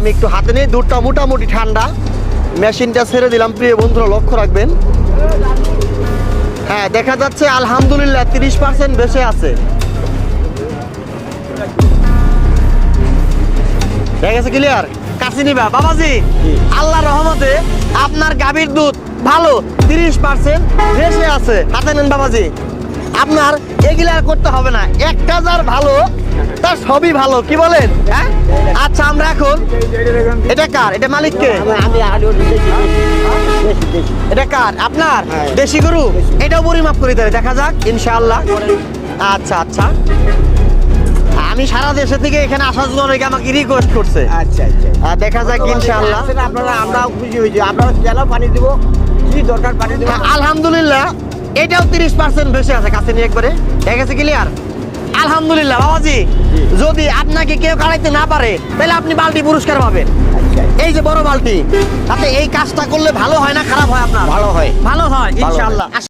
আমি একটু হাতে নিই দুধটা মোটামুটি ঠান্ডা। মেশিনটা ছেড়ে দিলাম প্রিয় বন্ধুরা লক্ষ্য রাখবেন। হ্যাঁ দেখা যাচ্ছে আলহামদুলিল্লাহ তিরিশ পার্সেন্ট বেঁচে আছে। ক্লিয়ার বাবাজি আল্লাহ রহমতে আপনার গাভীর দুধ ভালো তিরিশ পার্সেন্ট বেশি আছে। হাতে নেন বাবাজি। আপনার এগুলা করতে হবে না। একটা যার ভালো তার সবই ভালো। কি বলেন? হ্যাঁ? আচ্ছা এটা কার? এটা বেশি বেশি এটা কার? আপনার? হ্যাঁ। দেশি গরু? এটাও পরিমাপ করে দেবে দেখা যাক ইনশাআল্লাহ। আচ্ছা আচ্ছা। আমি সারা দেশে থেকে এখানে আসার জন্য অনেকে আমাকে রিকোয়েস্ট করছে। আচ্ছা আচ্ছা। দেখা যাক ইনশাআল্লাহ। আপনারা আমরাও খুশি হয়েছি। আপনারা কেন পানি দিব কি দরকার পানি দিব? হ্যাঁ, আলহামদুলিল্লাহ এটাও তিরিশ পার্সেন্ট বেশি আছে কাছে নিয়ে একবারে। ঠিক আছে ক্লিয়ার আলহামদুলিল্লাহ বাবাজি। যদি আপনাকে কেউ কাড়াইতে না পারে তাহলে আপনি বালতি পুরস্কার পাবেন। এই যে বড় বালতি তাতে এই কাজটা করলে ভালো হয় না খারাপ হয় আপনার? ভালো হয়। ভালো হয় ভালো হয়। ইনশাআল্লাহ।